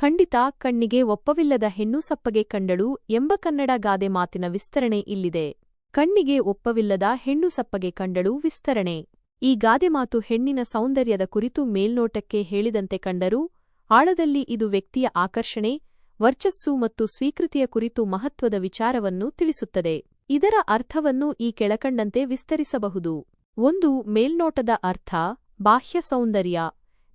ಖಂಡಿತ ಕಣ್ಣಿಗೆ ಒಪ್ಪವಿಲ್ಲದ ಹೆಣ್ಣು ಸಪ್ಪಗೆ ಕಂಡಳು ಎಂಬ ಕನ್ನಡ ಗಾದೆ ಮಾತಿನ ವಿಸ್ತರಣೆ ಇಲ್ಲಿದೆ. ಕಣ್ಣಿಗೆ ಒಪ್ಪವಿಲ್ಲದ ಹೆಣ್ಣು ಸಪ್ಪಗೆ ಕಂಡಳು ವಿಸ್ತರಣೆ. ಈ ಗಾದೆ ಮಾತು ಹೆಣ್ಣಿನ ಸೌಂದರ್ಯದ ಕುರಿತು ಮೇಲ್ನೋಟಕ್ಕೆ ಹೇಳಿದಂತೆ ಕಂಡರೂ, ಆಳದಲ್ಲಿ ಇದು ವ್ಯಕ್ತಿಯ ಆಕರ್ಷಣೆ, ವರ್ಚಸ್ಸು ಮತ್ತು ಸ್ವೀಕೃತಿಯ ಕುರಿತು ಮಹತ್ವದ ವಿಚಾರವನ್ನು ತಿಳಿಸುತ್ತದೆ. ಇದರ ಅರ್ಥವನ್ನು ಈ ಕೆಳಕಂಡಂತೆ ವಿಸ್ತರಿಸಬಹುದು. ಒಂದು ಮೇಲ್ನೋಟದ ಅರ್ಥ, ಬಾಹ್ಯ ಸೌಂದರ್ಯ.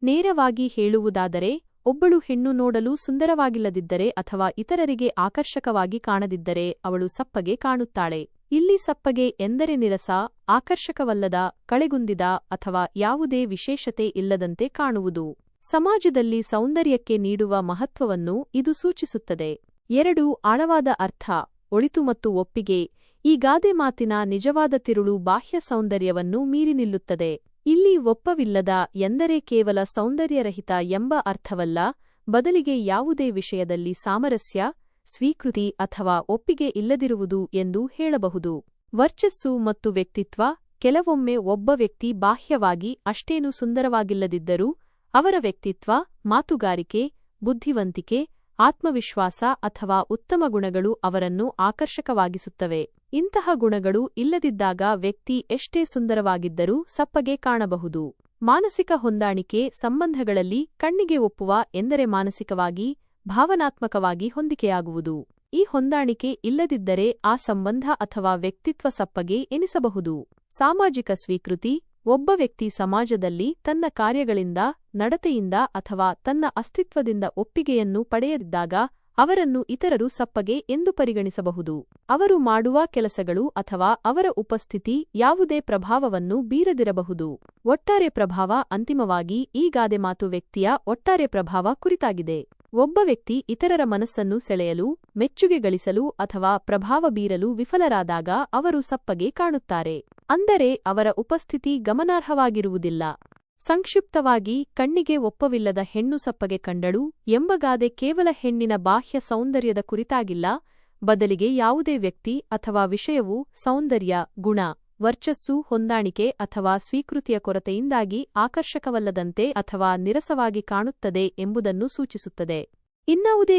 ನೇರವಾಗಿ ಹೇಳುವುದಾದರೆ ಒಬ್ಬಳು ಹೆಣ್ಣು ನೋಡಲು ಸುಂದರವಾಗಿಲ್ಲದಿದ್ದರೆ ಅಥವಾ ಇತರರಿಗೆ ಆಕರ್ಷಕವಾಗಿ ಕಾಣದಿದ್ದರೆ ಅವಳು ಸಪ್ಪಗೆ ಕಾಣುತ್ತಾಳೆ. ಇಲ್ಲಿ ಸಪ್ಪಗೆ ಎಂದರೆ ನಿರಸ, ಆಕರ್ಷಕವಲ್ಲದ, ಕಳೆಗುಂದಿದ ಅಥವಾ ಯಾವುದೇ ವಿಶೇಷತೆ ಇಲ್ಲದಂತೆ ಕಾಣುವುದು. ಸಮಾಜದಲ್ಲಿ ಸೌಂದರ್ಯಕ್ಕೆ ನೀಡುವ ಮಹತ್ವವನ್ನು ಇದು ಸೂಚಿಸುತ್ತದೆ. ಎರಡು, ಆಳವಾದ ಅರ್ಥ, ಒಳಿತು ಮತ್ತು ಒಪ್ಪಿಗೆ. ಈ ಗಾದೆ ಮಾತಿನ ನಿಜವಾದ ತಿರುಳು ಬಾಹ್ಯ ಸೌಂದರ್ಯವನ್ನು ಮೀರಿ ನಿಲ್ಲುತ್ತದೆ. ಇಲ್ಲಿ ಒಪ್ಪವಿಲ್ಲದ ಎಂದರೆ ಕೇವಲ ಸೌಂದರ್ಯರಹಿತ ಎಂಬ ಅರ್ಥವಲ್ಲ, ಬದಲಿಗೆ ಯಾವುದೇ ವಿಷಯದಲ್ಲಿ ಸಾಮರಸ್ಯ, ಸ್ವೀಕೃತಿ ಅಥವಾ ಒಪ್ಪಿಗೆ ಇಲ್ಲದಿರುವುದು ಎಂದು ಹೇಳಬಹುದು. ವರ್ಚಸ್ಸು ಮತ್ತು ವ್ಯಕ್ತಿತ್ವ, ಕೆಲವೊಮ್ಮೆ ಒಬ್ಬ ವ್ಯಕ್ತಿ ಬಾಹ್ಯವಾಗಿ ಅಷ್ಟೇನು ಸುಂದರವಾಗಿಲ್ಲದಿದ್ದರೂ, ಅವರ ವ್ಯಕ್ತಿತ್ವ, ಮಾತುಗಾರಿಕೆ, ಬುದ್ಧಿವಂತಿಕೆ ಆತ್ಮವಿಶ್ವಾಸ ಅಥವಾ ಉತ್ತಮ ಗುಣಗಳು ಅವರನ್ನು ಆಕರ್ಷಕವಾಗಿಸುತ್ತವೆ. ಇಂತಹ ಗುಣಗಳು ಇಲ್ಲದಿದ್ದಾಗ ವ್ಯಕ್ತಿ ಎಷ್ಟೇ ಸುಂದರವಾಗಿದ್ದರೂ ಸಪ್ಪಗೆ ಕಾಣಬಹುದು. ಮಾನಸಿಕ ಹೊಂದಾಣಿಕೆ ಸಂಬಂಧಗಳಲ್ಲಿ ಕಣ್ಣಿಗೆ ಒಪ್ಪುವ ಎಂದರೆ ಮಾನಸಿಕವಾಗಿ, ಭಾವನಾತ್ಮಕವಾಗಿ ಹೊಂದಿಕೆಯಾಗುವುದು. ಈ ಹೊಂದಾಣಿಕೆ ಇಲ್ಲದಿದ್ದರೆ ಆ ಸಂಬಂಧ ಅಥವಾ ವ್ಯಕ್ತಿತ್ವ ಸಪ್ಪಗೆ ಎನಿಸಬಹುದು. ಸಾಮಾಜಿಕ ಸ್ವೀಕೃತಿ ಒಬ್ಬ ವ್ಯಕ್ತಿ ಸಮಾಜದಲ್ಲಿ ತನ್ನ ಕಾರ್ಯಗಳಿಂದ, ನಡತೆಯಿಂದ ಅಥವಾ ತನ್ನ ಅಸ್ತಿತ್ವದಿಂದ ಒಪ್ಪಿಗೆಯನ್ನು ಪಡೆಯದಿದ್ದಾಗ ಅವರನ್ನು ಇತರರು ಸಪ್ಪಗೆ ಎಂದು ಪರಿಗಣಿಸಬಹುದು. ಅವರು ಮಾಡುವ ಕೆಲಸಗಳು ಅಥವಾ ಅವರ ಉಪಸ್ಥಿತಿ ಯಾವುದೇ ಪ್ರಭಾವವನ್ನು ಬೀರದಿರಬಹುದು. ಒಟ್ಟಾರೆ ಪ್ರಭಾವ ಅಂತಿಮವಾಗಿ ಈ ಗಾದೆ ಮಾತು ವ್ಯಕ್ತಿಯ ಒಟ್ಟಾರೆ ಪ್ರಭಾವ ಕುರಿತಾಗಿದೆ. ಒಬ್ಬ ವ್ಯಕ್ತಿ ಇತರರ ಮನಸ್ಸನ್ನು ಸೆಳೆಯಲು ಮೆಚ್ಚುಗೆ ಗಳಿಸಲು ಅಥವಾ ಪ್ರಭಾವ ಬೀರಲು ವಿಫಲರಾದಾಗ ಅವರು ಸಪ್ಪಗೆ ಕಾಣುತ್ತಾರೆ. ಅಂದರೆ ಅವರ ಉಪಸ್ಥಿತಿ ಗಮನಾರ್ಹವಾಗಿರುವುದಿಲ್ಲ. ಸಂಕ್ಷಿಪ್ತವಾಗಿ, ಕಣ್ಣಿಗೆ ಒಪ್ಪವಿಲ್ಲದ ಹೆಣ್ಣು ಸಪ್ಪಗೆ ಕಂಡಳು ಎಂಬ ಗಾದೆ ಕೇವಲ ಹೆಣ್ಣಿನ ಬಾಹ್ಯ ಸೌಂದರ್ಯದ ಕುರಿತಾಗಿಲ್ಲ. ಬದಲಿಗೆ ಯಾವುದೇ ವ್ಯಕ್ತಿ ಅಥವಾ ವಿಷಯವು ಸೌಂದರ್ಯ, ಗುಣ. ವರ್ಚಸ್ಸು ಹೊಂದಾಣಿಕೆ ಅಥವಾ ಸ್ವೀಕೃತಿಯ ಕೊರತೆಯಿಂದಾಗಿ ಆಕರ್ಷಕವಲ್ಲದಂತೆ ಅಥವಾ ನಿರಸವಾಗಿ ಕಾಣುತ್ತದೆ ಎಂಬುದನ್ನು ಸೂಚಿಸುತ್ತದೆ. ಇನ್ನಾವುದೇ